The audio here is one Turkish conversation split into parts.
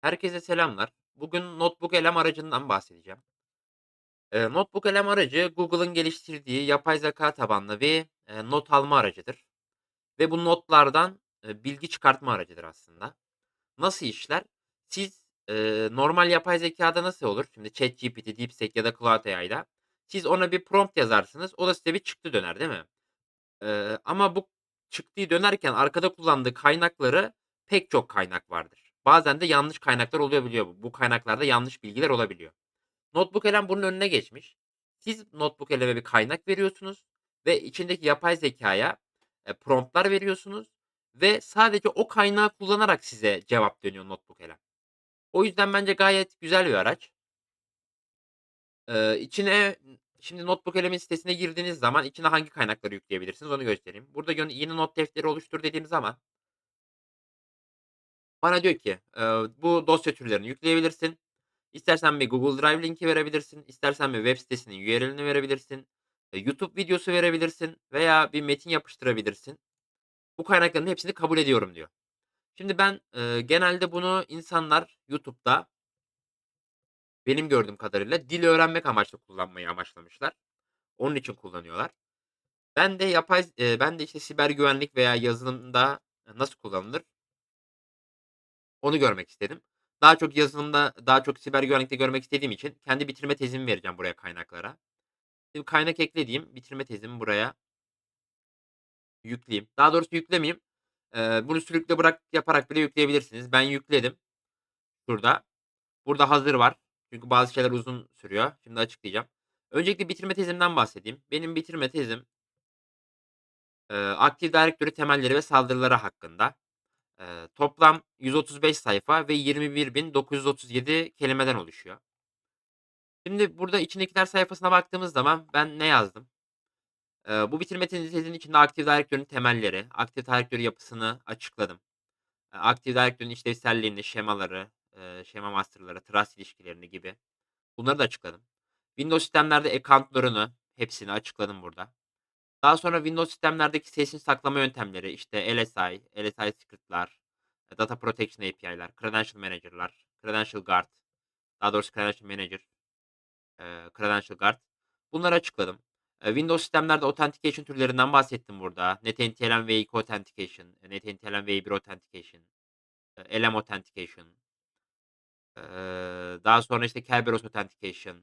Herkese selamlar. Bugün Notebook LM aracından bahsedeceğim. Eee, Notebook LM aracı Google'ın geliştirdiği yapay zeka tabanlı bir, eee, not alma aracıdır ve bu notlardan, eee, bilgi çıkartma aracıdır aslında. Nasıl işler? Siz, eee, normal yapay zekâda nasıl olur? Şimdi ChatGPT, DeepSeek ya da Claude AI'da siz ona bir prompt yazarsınız, o da size bir çıktı döner, değil mi? Eee, ama bu çıktıyı dönerken arkada kullandığı kaynakları pek çok kaynak vardır. Bazen de yanlış kaynaklar olabiliyor bu. Bu kaynaklarda yanlış bilgiler olabiliyor. Notebook LM bunun önüne geçmiş. Siz Notebook LM'e bir kaynak veriyorsunuz ve içindeki yapay zekâya, eee, prompt'lar veriyorsunuz ve sadece o kaynağı kullanarak size cevap dönüyor Notebook LM. O yüzden bence gayet güzel bir araç. Eee, içine şimdi Notebook LM'in sitesine girdiğiniz zaman içine hangi kaynakları yükleyebilirsiniz onu göstereyim. Burada yeni not defteri oluştur dediğim zaman bana diyor ki, eee, bu dosya türlerini yükleyebilirsin. İstersen bir Google Drive linki verebilirsin, istersen bir web sitesinin URL'ini verebilirsin, eee, YouTube videosu verebilirsin veya bir metin yapıştırabilirsin. Bu kaynakların hepsini kabul ediyorum diyor. Şimdi ben, eee, genelde bunu insanlar YouTube'da benim gördüğüm kadarıyla dil öğrenmek amaçlı kullanmayı amaçlamışlar. Onun için kullanıyorlar. Ben de yapay eee, ben de, işte, siber güvenlik veya yazılımda nasıl kullanılır onu görmek istedim. Daha çok yazılımda, daha çok siber güvenlikte görmek istediğim için kendi bitirme tezimi vereceğim buraya kaynaklara. Şimdi kaynak ekle diyeyim, bitirme tezimi buraya yükleyeyim. Daha doğrusu yüklemeyeyim. Eee, bunu sürükle bırak yaparak bile yükleyebilirsiniz. Ben yükledim şurada. Burada hazır var. Çünkü bazı şeyler uzun sürüyor. Şimdi açıklayacağım. Öncelikle bitirme tezimden bahsedeyim. Benim bitirme tezim eee, Active Directory temelleri ve saldırıları hakkında. Eee, toplam 135 sayfa ve 21.937 kelimeden oluşuyor. Şimdi burada içindekiler sayfasına baktığımız zaman ben ne yazdım? Eee, bu bitirme tezinin içinde Active Directory'nin temelleri, Active Directory yapısını açıkladım. Eee, Active Directory'nin işlevselliğini, şemaları, eee, şema master'ları, trust ilişkilerini gibi bunları da açıkladım. Windows sistemlerde account'larını hepsini açıkladım burada. Daha sonra Windows sistemlerdeki sesini saklama yöntemleri, işte LSI, LSI script'lar, Data Protection API'ler, Credential Manager'lar, Credential Guard, daha doğrusu Credential Manager, eee, Credential Guard bunları açıkladım. Eee, Windows sistemlerde authentication türlerinden bahsettim burada. NetNTLM V2 Authentication, NetNTLM V1 Authentication, eee, LM Authentication. Daha sonra, işte, Kerberos Authentication,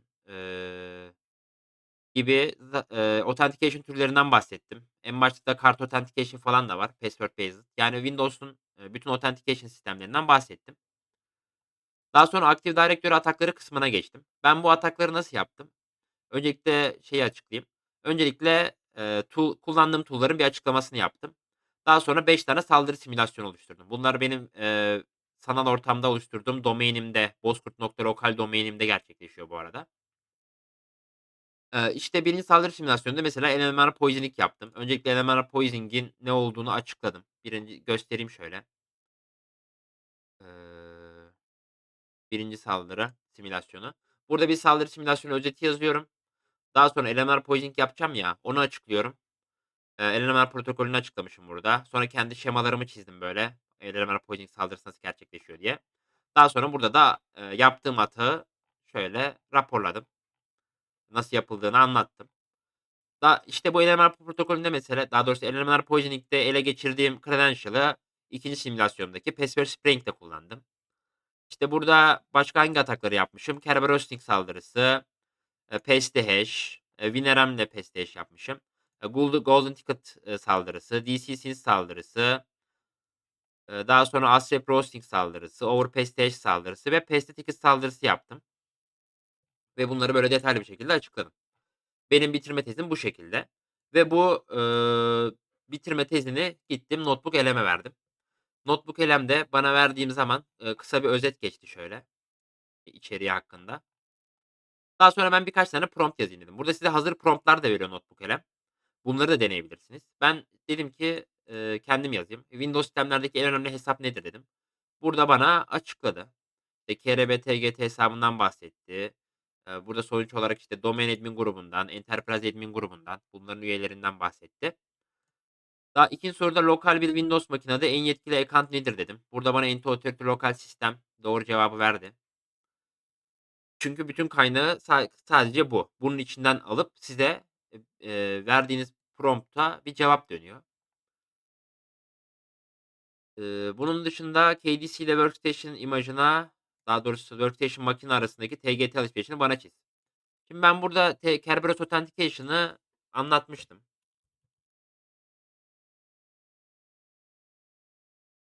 gibi eee, authentication türlerinden bahsettim. En başta da Card Authentication falan da var, password based. Yani Windows'un, eee, bütün authentication sistemlerinden bahsettim. Daha sonra Active Directory atakları kısmına geçtim. Ben bu atakları nasıl yaptım? Öncelikle şeyi açıklayayım. Öncelikle, eee, tool kullandığım tool'ların bir açıklamasını yaptım. Daha sonra 5 tane saldırı simülasyonu oluşturdum. Bunlar benim, eee, sanal ortamda oluşturduğum domainimde, bozkurt.lokal domainimde gerçekleşiyor bu arada. Eee, işte, 1'inci saldırı simülasyonunda mesela NMR poisoning yaptım. Öncelikle NMR poisoning'in ne olduğunu açıkladım. 1'inci göstereyim şöyle. Eee 1'inci saldırı simülasyonu. Burada bir saldırı simülasyonu özeti yazıyorum. Daha sonra NMR poisoning yapacağım ya, onu açıklıyorum. Eee, NMR protokolünü açıklamışım burada. Sonra kendi şemalarımı çizdim böyle. NMR poisoning saldırısı nasıl gerçekleşiyor diye. Daha sonra burada da, eee, yaptığım atağı şöyle raporladım. Nasıl yapıldığını anlattım. Da işte, bu NMR protokolünde mesela, daha doğrusu NMR poisoning'de ele geçirdiğim credential'ı 2'nci simülasyondaki password spraying'de kullandım. İşte, burada başka hangi atakları yapmışım? Kerberos saldırısı, eee, Paste-Hash, eee, WinRM'le Paste-Hash yapmışım. Eee, Gold Golden Ticket, eee, saldırısı, DC-SYS saldırısı eee, daha sonra Asrep Roasting saldırısı, Overpaste-Hash saldırısı ve Paste-Ticket saldırısı yaptım. Ve bunları böyle detaylı bir şekilde açıkladım. Benim bitirme tezim bu şekilde ve bu, ııı, bitirme tezini gittim Notebook LM'e verdim. Notebook LM de bana verdiğim zaman, ııı, kısa bir özet geçti şöyle, içeriği hakkında. Daha sonra ben birkaç tane prompt yazayım dedim. Burada size hazır prompt'lar da veriyor Notebook LM. Bunları da deneyebilirsiniz. Ben dedim ki, eee, kendim yazayım. Windows sistemlerdeki en önemli hesap nedir dedim. Burada bana açıkladı. İşte, KRBTGT hesabından bahsetti. Burada sonuç olarak, işte, Domain Admin grubundan, Enterprise Admin grubundan, bunların üyelerinden bahsetti. Daha 2'nci soruda lokal bir Windows makinede en yetkili account nedir dedim. Burada bana Enter Authority Lokal Sistem doğru cevabı verdi. Çünkü bütün kaynağı sa sadece bu. Bunun içinden alıp size, verdiğiniz prompt'a bir cevap dönüyor. Bunun dışında KDC ile Workstation imajına, daha doğrusu Workstation makine arasındaki TGT alışverişini bana çiz. Şimdi ben burada Kerberos Authentication'ı anlatmıştım.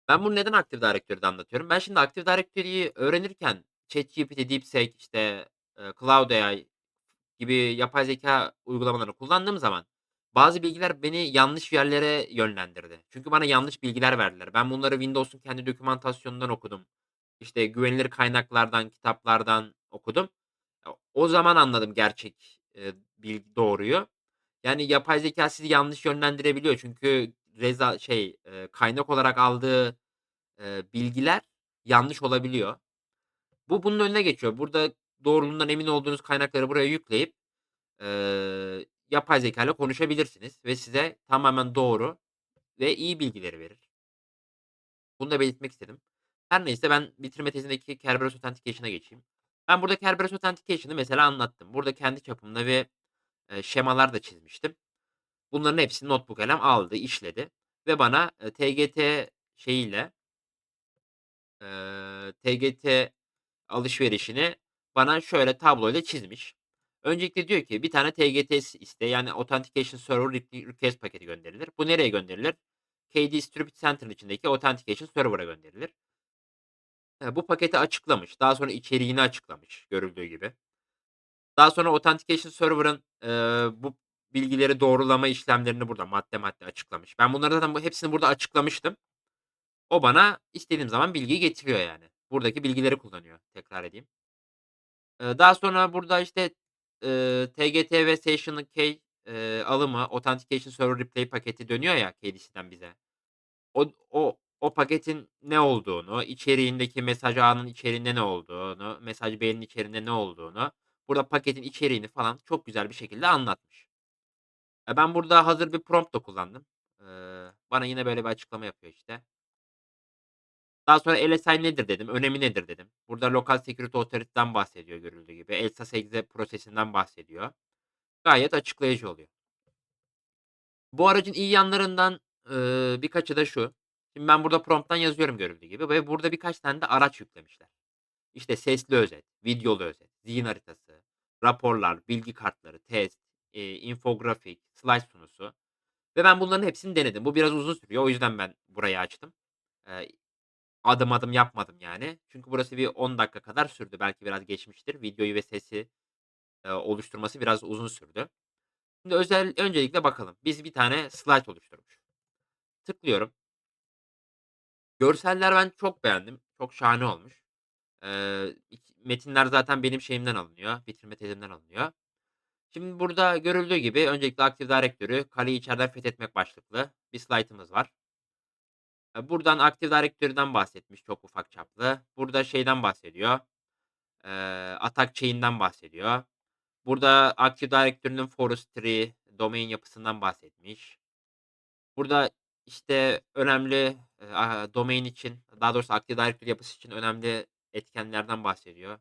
Ben bunu neden Active Directory'de anlatıyorum? Ben şimdi Active Directory'yi öğrenirken ChatGPT, DeepSeek, işte, eee, Cloud AI gibi yapay zekâ uygulamalarını kullandığım zaman bazı bilgiler beni yanlış yerlere yönlendirdi. Çünkü bana yanlış bilgiler verdiler. Ben bunları Windows'un kendi dokümantasyonundan okudum. İşte, güvenilir kaynaklardan, kitaplardan okudum. O zaman anladım gerçek, eee, bilgi doğruyu. Yani, yapay zekâ sizi yanlış yönlendirebiliyor. Çünkü reza şey, eee, kaynak olarak aldığı, eee, bilgiler yanlış olabiliyor. Bu bunun önüne geçiyor. Burada doğruluğundan emin olduğunuz kaynakları buraya yükleyip, eee, yapay zekâyla konuşabilirsiniz ve size tamamen doğru ve iyi bilgileri verir. Bunu da belirtmek istedim. Her neyse ben bitirme tezindeki Kerberos Authentication'a geçeyim. Ben burada Kerberos Authentication'ı mesela anlattım. Burada kendi çapımda ve, eee, şemalar da çizmiştim. Bunların hepsini notebook kalem aldı, işledi ve bana, eee, TGT şeyiyle eee, TGT alışverişini bana şöyle tabloyla çizmiş. Öncelikle diyor ki bir tane TGT iste, yani Authentication Server Request paketi gönderilir. Bu nereye gönderilir? KD Distributed Center'ın içindeki Authentication Server'a gönderilir. Eee, bu paketi açıklamış. Daha sonra içeriğini açıklamış görüldüğü gibi. Daha sonra Authentication Server'ın, eee, bu bilgileri doğrulama işlemlerini burada madde madde açıklamış. Ben bunları zaten bu hepsini burada açıklamıştım. O bana istediğim zaman bilgiyi getiriyor yani. Buradaki bilgileri kullanıyor. Tekrar edeyim. Eee, daha sonra burada, işte, eee, TGT ve Session Key, eee, alımı, Authentication Server Replay paketi dönüyor ya KDC'den bize. O o o paketin ne olduğunu, içeriğindeki mesaj ağının içeriğinde ne olduğunu, mesaj beğeninin içeriğinde ne olduğunu, burada paketin içeriğini falan çok güzel bir şekilde anlatmış. E, ben burada hazır bir prompt da kullandım. Eee, bana yine böyle bir açıklama yapıyor işte. Daha sonra LSI nedir dedim, önemi nedir dedim. Burada Local Security Authority'den bahsediyor görüldüğü gibi. ELSA-SEGSE prosesinden bahsediyor. Gayet açıklayıcı oluyor. Bu aracın iyi yanlarından, ııı, birkaçı da şu. Şimdi ben burada prompt'tan yazıyorum görüldüğü gibi ve burada birkaç tane de araç yüklemişler. İşte sesli özet, videolu özet, zihin haritası, raporlar, bilgi kartları, test, eee, infografik, slide sunusu ve ben bunların hepsini denedim. Bu biraz uzun sürüyor. O yüzden ben burayı açtım. Eee, adım adım yapmadım yani. Çünkü burası bir 10 dakika kadar sürdü. Belki biraz geçmiştir. Videoyu ve sesi, eee, oluşturması biraz uzun sürdü. Şimdi özel öncelikle bakalım. Biz bir tane slide oluşturmuşuz. Tıklıyorum. Görseller ben çok beğendim. Çok şahane olmuş. Eee, metinler zaten benim şeyimden alınıyor, bitirme tezimden alınıyor. Şimdi burada görüldüğü gibi öncelikle Active Directory, kaleyi içeriden fethetmek başlıklı bir slaytımız var. Eee, buradan Active Directory'den bahsetmiş çok ufak çaplı. Burada şeyden bahsediyor, eee, attack chain'den bahsediyor. Burada Active Directory'nin forestry, domain yapısından bahsetmiş. Burada, işte, önemli, domain için, daha doğrusu Active Directory yapısı için önemli etkenlerden bahsediyor.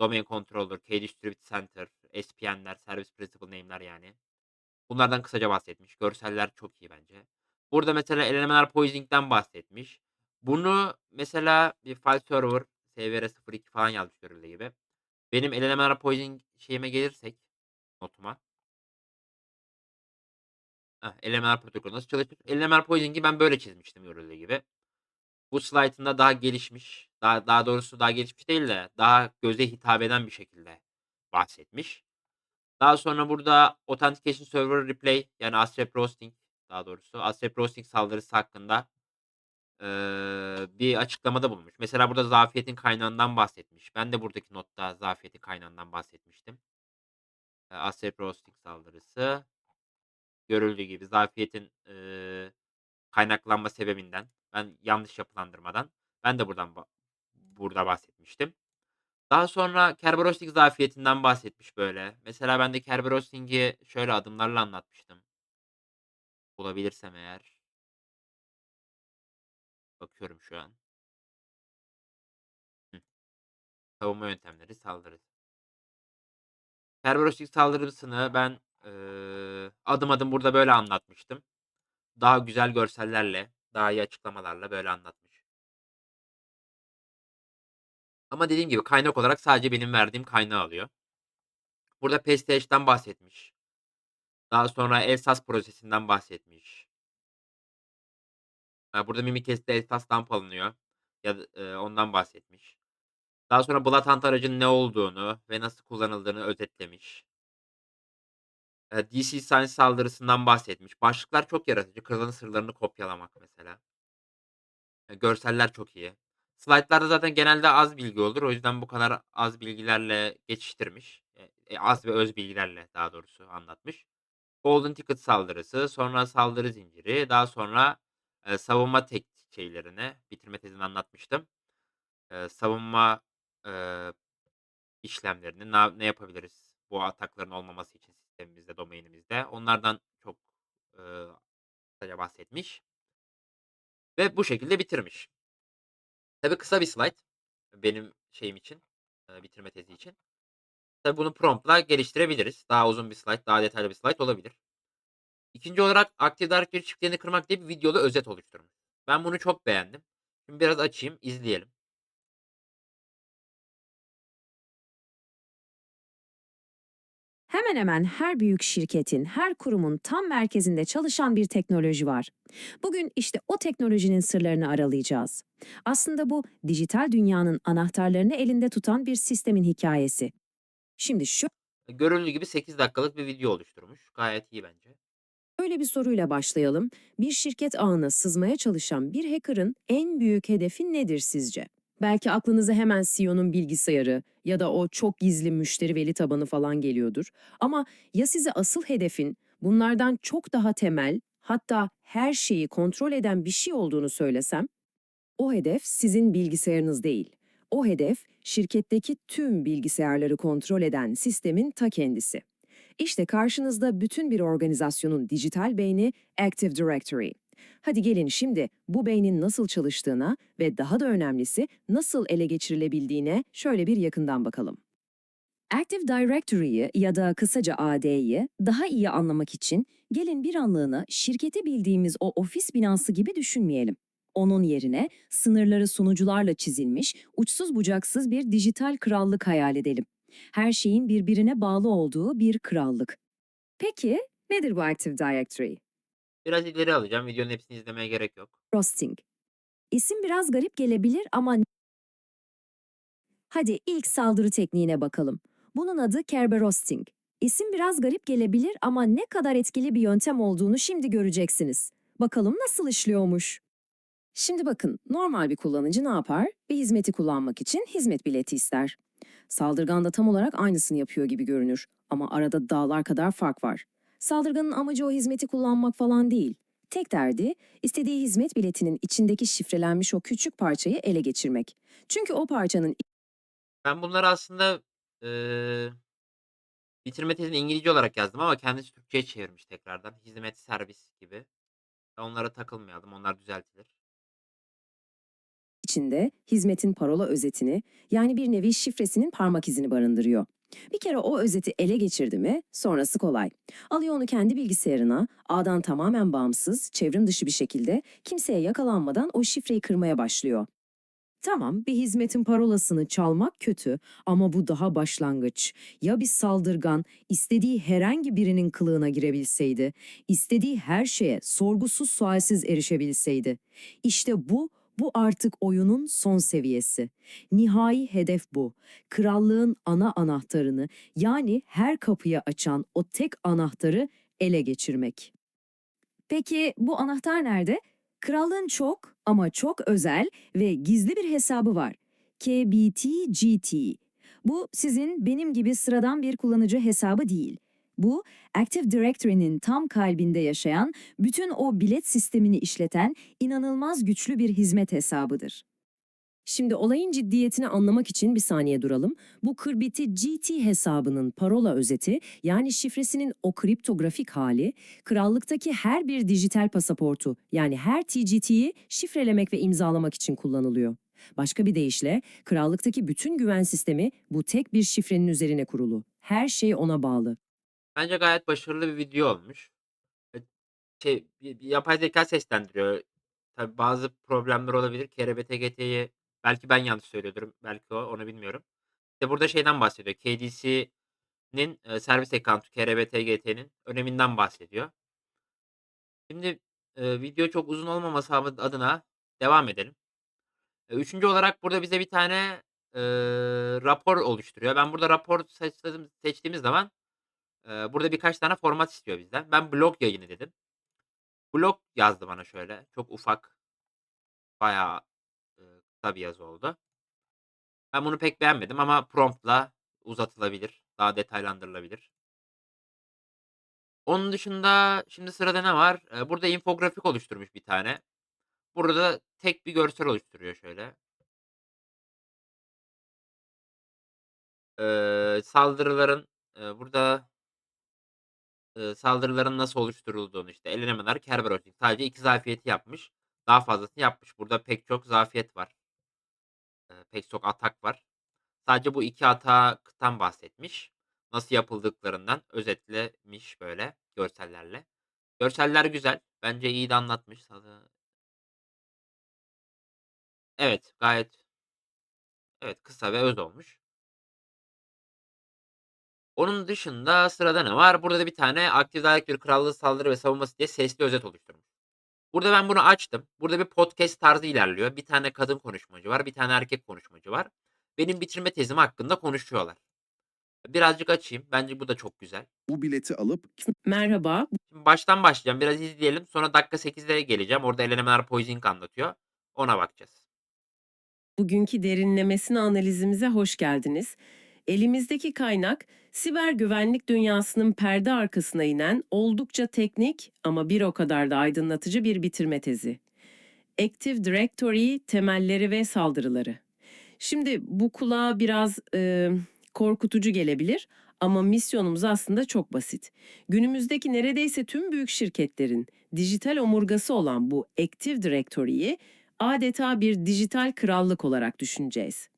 Domain Controller, Kdistributed Center, SPN'ler, Service Principal Name'ler yani. Bunlardan kısaca bahsetmiş. Görseller çok iyi bence. Burada mesela LLM'ler Poisoning'den bahsetmiş. Bunu mesela bir file server svr02 falan yazmış görüldüğü gibi. Benim LLM'ler Poisoning şeyime gelirsek, notuma Heh, LMR protokolü nasıl çalışır? LMR Poisoning'i ben böyle çizmiştim görüldüğü gibi. Bu slaytında daha gelişmiş, daha daha doğrusu daha gelişmiş değil de daha göze hitap eden bir şekilde bahsetmiş. Daha sonra burada Authentication Server Replay yani ASREP Roasting daha doğrusu ASREP Roasting saldırısı hakkında, eee, bir açıklamada bulunmuş. Mesela burada zafiyetin kaynağından bahsetmiş. Ben de buradaki notta zafiyetin kaynağından bahsetmiştim. ASREP Roasting saldırısı görüldüğü gibi zafiyetin, eee, kaynaklanma sebebinden, ben yanlış yapılandırmadan ben de buradan burada bahsetmiştim. Daha sonra Kerberos Lake zafiyetinden bahsetmiş böyle. Mesela ben de Kerberos Lake'i şöyle adımlarla anlatmıştım. Bulabilirsem eğer. Bakıyorum şu an. Savunma yöntemleri, saldırı. Kerberos ilk saldırısını ben, eee, adım adım burada böyle anlatmıştım. Daha güzel görsellerle, daha iyi açıklamalarla böyle anlatmış. Ama dediğim gibi kaynak olarak sadece benim verdiğim kaynağı alıyor. Burada Pestash'ten bahsetmiş. Daha sonra Elsas prosesinden bahsetmiş. Burada Mimikest'te Elsas Lamp alınıyor ya eee, ondan bahsetmiş. Daha sonra Blood Hunt aracının ne olduğunu ve nasıl kullanıldığını özetlemiş. DC Science saldırısından bahsetmiş. Başlıklar çok yaratıcı. Kralın sırlarını kopyalamak mesela. Görseller çok iyi. Slaytlarda zaten genelde az bilgi olur. O yüzden bu kadar az bilgilerle geçiştirmiş. Eee, eee, az ve öz bilgilerle daha doğrusu anlatmış. Golden Ticket saldırısı, sonra saldırı zinciri, daha sonra, eee, savunma tek şeylerini, bitirme tezini anlatmıştım. Eee, savunma, eee, işlemlerini na ne yapabiliriz bu atakların olmaması için sistemimizde, domainimizde? Onlardan çok, kısaca bahsetmiş. Ve bu şekilde bitirmiş. Tabii kısa bir slayt benim şeyim için, eee, bitirme tezi için. Tabii bunu prompt'la geliştirebiliriz. Daha uzun bir slayt, daha detaylı bir slayt olabilir. 2'nci olarak Active Directory çiftlerini kırmak diye bir videolu özet oluşturmuş. Ben bunu çok beğendim. Şimdi biraz açayım, izleyelim. Hemen hemen her büyük şirketin, her kurumun tam merkezinde çalışan bir teknoloji var. Bugün işte o teknolojinin sırlarını aralayacağız. Aslında bu dijital dünyanın anahtarlarını elinde tutan bir sistemin hikayesi. Şimdi şu Görüldüğü gibi 8 dakikalık bir video oluşturmuş. Gayet iyi bence. Öyle bir soruyla başlayalım. Bir şirket ağına sızmaya çalışan bir hacker'ın en büyük hedefi nedir sizce? Belki aklınıza hemen CEO'nun bilgisayarı ya da o çok gizli müşteri veri tabanı falan geliyordur. Ama ya size asıl hedefin bunlardan çok daha temel, hatta her şeyi kontrol eden bir şey olduğunu söylesem? O hedef sizin bilgisayarınız değil. O hedef şirketteki tüm bilgisayarları kontrol eden sistemin ta kendisi. İşte karşınızda bütün bir organizasyonun dijital beyni Active Directory. Hadi gelin şimdi bu beynin nasıl çalıştığına ve daha da önemlisi nasıl ele geçirilebildiğine şöyle bir yakından bakalım. Active Directory'yi ya da kısaca AD'yi daha iyi anlamak için gelin bir anlığına şirketi bildiğimiz o ofis binası gibi düşünmeyelim. Onun yerine sınırları sunucularla çizilmiş, uçsuz bucaksız bir dijital krallık hayal edelim. Her şeyin birbirine bağlı olduğu bir krallık. Peki nedir bu Active Directory? Biraz ileri alacağım. Videonun hepsini izlemeye gerek yok. Roasting. İsim biraz garip gelebilir ama Hadi ilk saldırı tekniğine bakalım. Bunun adı Kerberoasting. İsim biraz garip gelebilir ama ne kadar etkili bir yöntem olduğunu şimdi göreceksiniz. Bakalım nasıl işliyormuş. Şimdi bakın, normal bir kullanıcı ne yapar? Bir hizmeti kullanmak için hizmet bileti ister. Saldırgan da tam olarak aynısını yapıyor gibi görünür ama arada dağlar kadar fark var. Saldırganın amacı o hizmeti kullanmak falan değil. Tek derdi, istediği hizmet biletinin içindeki şifrelenmiş o küçük parçayı ele geçirmek. Çünkü o parçanın Ben bunları aslında, eee, bitirme tezini İngilizce olarak yazdım ama kendisi Türkçeye çevirmiş tekrardan. Hizmet, servis gibi. Onlara takılmayalım, onlar düzeltilir. içinde hizmetin parola özetini, yani bir nevi şifresinin parmak izini barındırıyor. Bir kere o özeti ele geçirdi mi, sonrası kolay. Alıyor onu kendi bilgisayarına, ağdan tamamen bağımsız, çevrim dışı bir şekilde kimseye yakalanmadan o şifreyi kırmaya başlıyor. Tamam, bir hizmetin parolasını çalmak kötü ama bu daha başlangıç. Ya bir saldırgan istediği herhangi birinin kılığına girebilseydi, istediği her şeye sorgusuz sualsiz erişebilseydi. İşte bu, bu artık oyunun son seviyesi. Nihai hedef bu. Krallığın ana anahtarını yani her kapıyı açan o tek anahtarı ele geçirmek. Peki bu anahtar nerede? Krallığın çok ama çok özel ve gizli bir hesabı var. KBTGT. Bu sizin benim gibi sıradan bir kullanıcı hesabı değil. Bu Active Directory'nin tam kalbinde yaşayan, bütün o bilet sistemini işleten inanılmaz güçlü bir hizmet hesabıdır. Şimdi olayın ciddiyetini anlamak için bir saniye duralım. Bu kırbiti GT hesabının parola özeti yani şifresinin o kriptografik hali krallıktaki her bir dijital pasaportu yani her TGT'yi şifrelemek ve imzalamak için kullanılıyor. Başka bir deyişle krallıktaki bütün güven sistemi bu tek bir şifrenin üzerine kurulu. Her şey ona bağlı. Bence gayet başarılı bir video olmuş. E, şey, bir yapay zekâ seslendiriyor. Tabii bazı problemler olabilir. KRBTGT'yi belki ben yanlış söylüyordur, belki o, onu bilmiyorum. İşte burada şeyden bahsediyor, KDC'nin, eee, servis account'u KRBTGT'nin öneminden bahsediyor. Şimdi, eee, video çok uzun olmaması ab adına devam edelim. Eee, 3'üncü olarak burada bize bir tane, eee, rapor oluşturuyor. Ben burada rapor seçledim seçtiğimiz zaman, burada birkaç tane format istiyor bizden. Ben blog yayını dedim. Blog yazdı bana şöyle, çok ufak. Bayağı, ııı, kısa bir yazı oldu. Ben bunu pek beğenmedim ama prompt'la uzatılabilir, daha detaylandırılabilir. Onun dışında şimdi sırada ne var? Burada infografik oluşturmuş bir tane. Burada da tek bir görsel oluşturuyor şöyle. Eee, saldırıların, eee, burada ııı, saldırıların nasıl oluşturulduğunu, işte, elemanlar Kerberos sadece 2 zafiyeti yapmış. Daha fazlasını yapmış. Burada pek çok zafiyet var. Eee, pek çok atak var. Sadece bu 2 ataktan bahsetmiş. Nasıl yapıldıklarından özetlemiş böyle görsellerle. Görseller güzel. Bence iyi de anlatmış. Evet, gayet Evet, kısa ve öz olmuş. Onun dışında sırada ne var? Burada da bir tane Active Directory krallığı saldırı ve savunması diye sesli özet oluşturmuş. Burada ben bunu açtım. Burada bir podcast tarzı ilerliyor. Bir tane kadın konuşmacı var, bir tane erkek konuşmacı var. Benim bitirme tezim hakkında konuşuyorlar. Birazcık açayım. Bence bu da çok güzel. Bu bileti alıp Merhaba. Şimdi baştan başlayacağım. Biraz izleyelim. Sonra dakika 8'lere geleceğim. Orada elemanlar poisoning anlatıyor. Ona bakacağız. Bugünkü derinlemesine analizimize hoş geldiniz. Elimizdeki kaynak, siber güvenlik dünyasının perde arkasına inen oldukça teknik ama bir o kadar da aydınlatıcı bir bitirme tezi. Active Directory temelleri ve saldırıları. Şimdi bu kulağa biraz e, korkutucu gelebilir ama misyonumuz aslında çok basit. Günümüzdeki neredeyse tüm büyük şirketlerin dijital omurgası olan bu Active Directory'yi adeta bir dijital krallık olarak düşüneceğiz.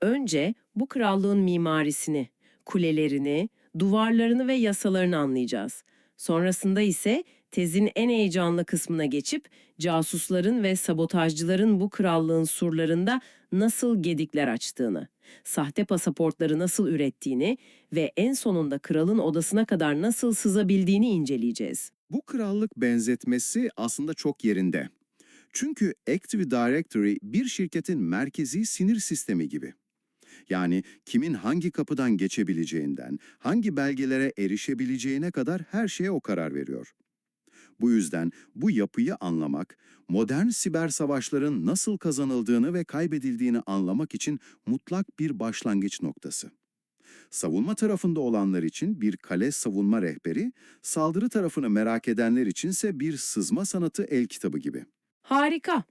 Önce bu krallığın mimarisini, kulelerini, duvarlarını ve yasalarını anlayacağız. Sonrasında ise tezin en heyecanlı kısmına geçip casusların ve sabotajcıların bu krallığın surlarında nasıl gedikler açtığını, sahte pasaportları nasıl ürettiğini ve en sonunda kralın odasına kadar nasıl sızabildiğini inceleyeceğiz. bu krallık benzetmesi aslında çok yerinde. Çünkü Active Directory bir şirketin merkezi sinir sistemi gibi. Yani kimin hangi kapıdan geçebileceğinden, hangi belgelere erişebileceğine kadar her şeye o karar veriyor. Bu yüzden bu yapıyı anlamak, modern siber savaşların nasıl kazanıldığını ve kaybedildiğini anlamak için mutlak bir başlangıç noktası. Savunma tarafında olanlar için bir kale savunma rehberi, saldırı tarafını merak edenler içinse bir sızma sanatı el kitabı gibi. Harika.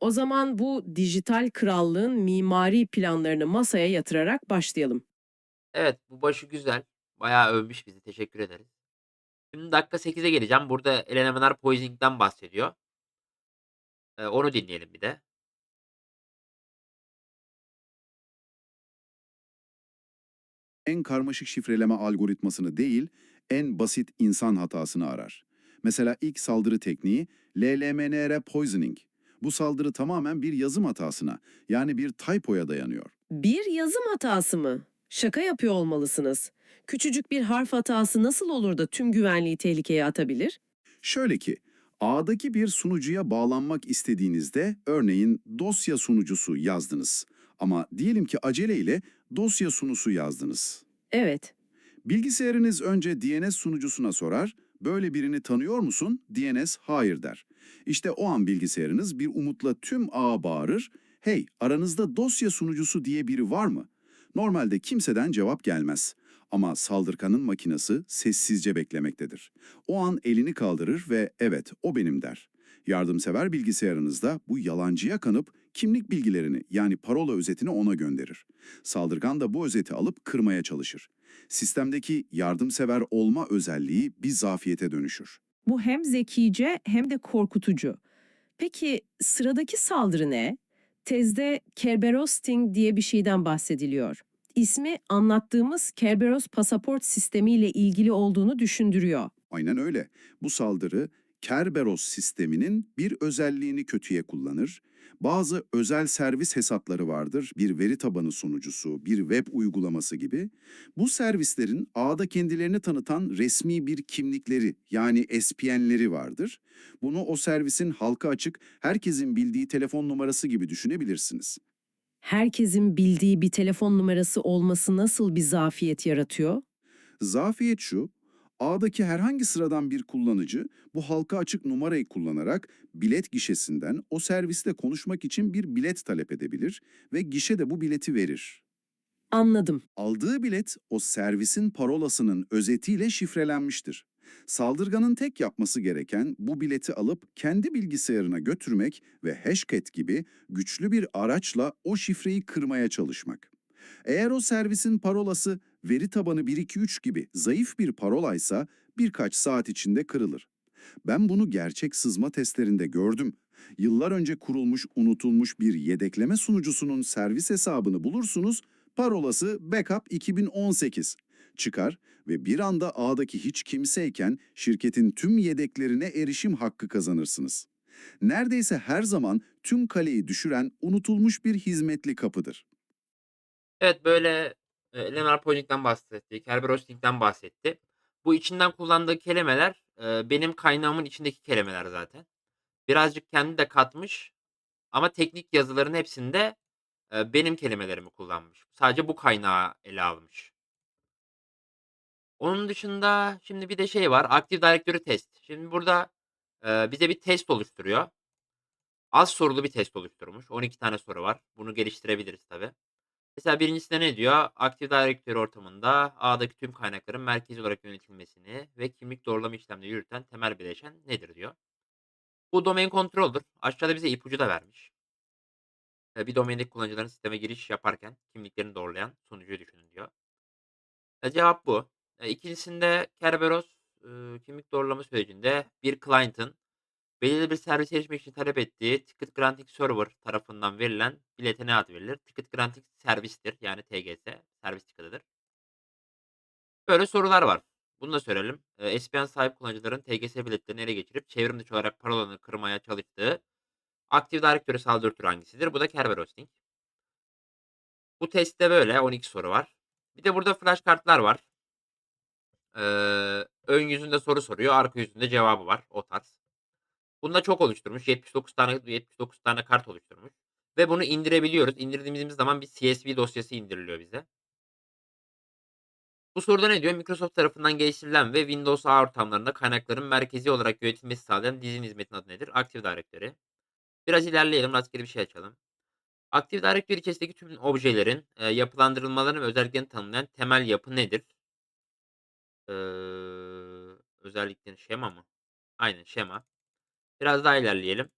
O zaman bu dijital krallığın mimari planlarını masaya yatırarak başlayalım. Evet, bu başı güzel. Bayağı övmüş bizi. Teşekkür ederiz. Şimdi dakika 8'e geleceğim. Burada elemanlar poisoning'den bahsediyor. Eee, onu dinleyelim bir de. En karmaşık şifreleme algoritmasını değil, en basit insan hatasını arar. Mesela ilk saldırı tekniği LLMNR poisoning. Bu saldırı tamamen bir yazım hatasına, yani bir typoya dayanıyor. Bir yazım hatası mı? Şaka yapıyor olmalısınız. Küçücük bir harf hatası nasıl olur da tüm güvenliği tehlikeye atabilir? Şöyle ki, ağdaki bir sunucuya bağlanmak istediğinizde örneğin dosya sunucusu yazdınız. Ama diyelim ki aceleyle dosya sunusu yazdınız. Evet. Bilgisayarınız önce DNS sunucusuna sorar, böyle birini tanıyor musun? DNS hayır der. İşte o an bilgisayarınız bir umutla tüm ağa bağırır, hey aranızda dosya sunucusu diye biri var mı? Normalde kimseden cevap gelmez. Ama saldırganın makinesi sessizce beklemektedir. O an elini kaldırır ve evet o benim der. Yardımsever bilgisayarınızda bu yalancıya kanıp kimlik bilgilerini yani parola özetini ona gönderir. Saldırgan da bu özeti alıp kırmaya çalışır. Sistemdeki yardımsever olma özelliği bir zafiyete dönüşür. Bu hem zekice hem de korkutucu. Peki sıradaki saldırı ne? Tezde Kerberos Sting diye bir şeyden bahsediliyor. İsmi anlattığımız Kerberos pasaport sistemiyle ilgili olduğunu düşündürüyor. Aynen öyle. Bu saldırı Kerberos sisteminin bir özelliğini kötüye kullanır. Bazı özel servis hesapları vardır, bir veri tabanı sunucusu, bir web uygulaması gibi. Bu servislerin ağda kendilerini tanıtan resmi bir kimlikleri yani SPN'leri vardır. Bunu o servisin halka açık, herkesin bildiği telefon numarası gibi düşünebilirsiniz. Herkesin bildiği bir telefon numarası olması nasıl bir zafiyet yaratıyor? Zafiyet şu, ağdaki herhangi sıradan bir kullanıcı bu halka açık numarayı kullanarak bilet gişesinden o serviste konuşmak için bir bilet talep edebilir ve gişe de bu bileti verir. Anladım. Aldığı bilet o servisin parolasının özetiyle şifrelenmiştir. Saldırganın tek yapması gereken bu bileti alıp kendi bilgisayarına götürmek ve hashcat gibi güçlü bir araçla o şifreyi kırmaya çalışmak. Eğer o servisin parolası veri tabanı 123 gibi zayıf bir parolaysa birkaç saat içinde kırılır. Ben bunu gerçek sızma testlerinde gördüm. Yıllar önce kurulmuş unutulmuş bir yedekleme sunucusunun servis hesabını bulursunuz, parolası backup 2018 çıkar ve bir anda ağdaki hiç kimseyken şirketin tüm yedeklerine erişim hakkı kazanırsınız. Neredeyse her zaman tüm kaleyi düşüren unutulmuş bir hizmetli kapıdır. Evet, böyle, eee, Poyning'den bahsetti, Kerberos Sting'den bahsetti. Bu içinden kullandığı kelimeler, benim kaynağımın içindeki kelimeler zaten. Birazcık kendi de katmış ama teknik yazıların hepsinde, benim kelimelerimi kullanmış. Sadece bu kaynağı ele almış. Onun dışında şimdi bir de şey var, Active Directory test. Şimdi burada, bize bir test oluşturuyor. Az sorulu bir test oluşturmuş. 12 tane soru var. Bunu geliştirebiliriz tabii. Mesela birincisinde ne diyor? Active Directory ortamında ağdaki tüm kaynakların merkezi olarak yönetilmesini ve kimlik doğrulama işlemleri yürüten temel bileşen nedir diyor. Bu domain control'dur. Aşağıda bize ipucu da vermiş. Eee, bir domaindeki kullanıcıların sisteme giriş yaparken kimliklerini doğrulayan sonucuyu düşünün diyor. E, cevap bu. E, ikincisinde Kerberos, kimlik doğrulama sürecinde bir client'ın belirli bir servise erişmek için talep ettiği Ticket Granting Server tarafından verilen bilete ne ad verilir? Ticket Granting Service'tir. Yani TGS, servis ticket'ıdır. Böyle sorular var. Bunu da söyleyelim. Eee, SPN sahip kullanıcıların TGS biletlerini ele geçirip çevrim dışı olarak parolanı kırmaya çalıştığı Active Directory saldırı hangisidir? Bu da Kerberos Sting. Bu testte böyle 12 soru var. Bir de burada flash kartlar var. Eee, ön yüzünde soru soruyor, arka yüzünde cevabı var. O tarz. Bunu da çok oluşturmuş. 79 tane 79 tane kart oluşturmuş ve bunu indirebiliyoruz. İndirdiğimiz zaman bir CSV dosyası indiriliyor bize. Bu soruda ne diyor? Microsoft tarafından geliştirilen ve Windows ağ ortamlarında kaynakların merkezi olarak yönetilmesi sağlayan dizinin hizmetin adı nedir? Active Directory. Biraz ilerleyelim, rastgele bir şey açalım. Active Directory içerisindeki tüm objelerin, eee, yapılandırılmalarını ve özelliklerini tanımlayan temel yapı nedir? Eee, özelliklerin şema mı? Aynen şema. Biraz daha ilerleyelim.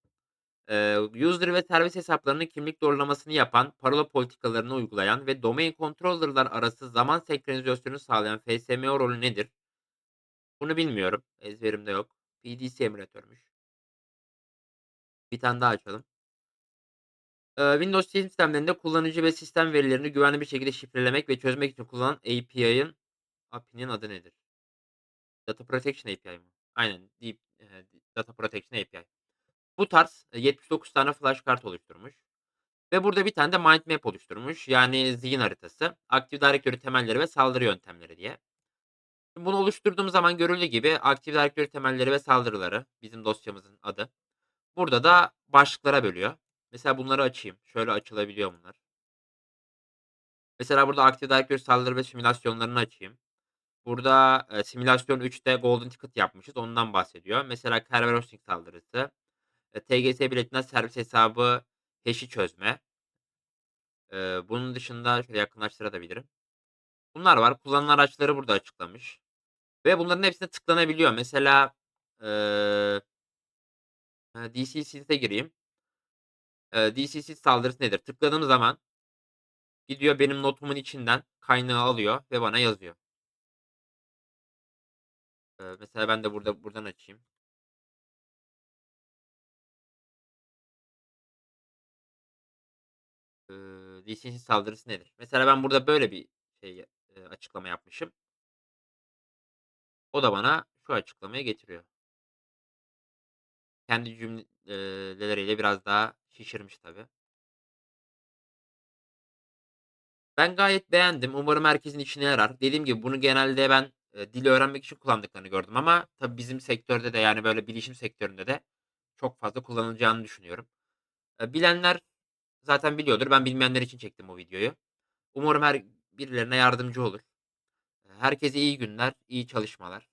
Eee, user ve servis hesaplarının kimlik doğrulamasını yapan, parola politikalarını uygulayan ve domain controller'lar arası zaman senkronizasyonu sağlayan FSMO rolü nedir? Bunu bilmiyorum. Ezberimde yok. PDC emülatörmüş. Bir tane daha açalım. Eee, Windows sistemlerinde kullanıcı ve sistem verilerini güvenli bir şekilde şifrelemek ve çözmek için kullanılan API'ın API'nin adı nedir? Data Protection API mı? Aynen. Deep, eee, Data Protection API. Bu tarz, eee, 79 tane flash kart oluşturmuş ve burada bir tane de mind map oluşturmuş. Yani zihin haritası, Active Directory temelleri ve saldırı yöntemleri diye. Bunu oluşturduğum zaman görüldüğü gibi Active Directory temelleri ve saldırıları, bizim dosyamızın adı. Burada da başlıklara bölüyor. Mesela bunları açayım. Şöyle açılabiliyor bunlar. Mesela burada Active Directory saldırı ve simülasyonlarını açayım. Burada, eee, simülasyon 3'te golden ticket yapmışız. Ondan bahsediyor. Mesela Kerberos Sting saldırısı, eee, TGS biletinden servis hesabı hash'i çözme. Eee, bunun dışında şöyle yakınlaştırabilirim. Bunlar var. Kullanılan araçları burada açıklamış ve bunların hepsine tıklanabiliyor. Mesela, eee, eee, DC Synth'e gireyim. Eee, DCC saldırısı nedir? Tıkladığım zaman gidiyor benim notumun içinden kaynağı alıyor ve bana yazıyor. Eee, mesela ben de burada buradan açayım. Eee, DCC saldırısı nedir? Mesela ben burada böyle bir şey, eee, açıklama yapmışım. O da bana şu açıklamayı getiriyor. Kendi cümleleriyle biraz daha şişirmiş tabii. Ben gayet beğendim. Umarım herkesin işine yarar. Dediğim gibi bunu genelde ben, eee, dil öğrenmek için kullandıklarını gördüm ama tabii bizim sektörde de, yani, böyle bilişim sektöründe de çok fazla kullanılacağını düşünüyorum. Bilenler zaten biliyordur. Ben bilmeyenler için çektim bu videoyu. Umarım her birilerine yardımcı olur. Herkese iyi günler, iyi çalışmalar.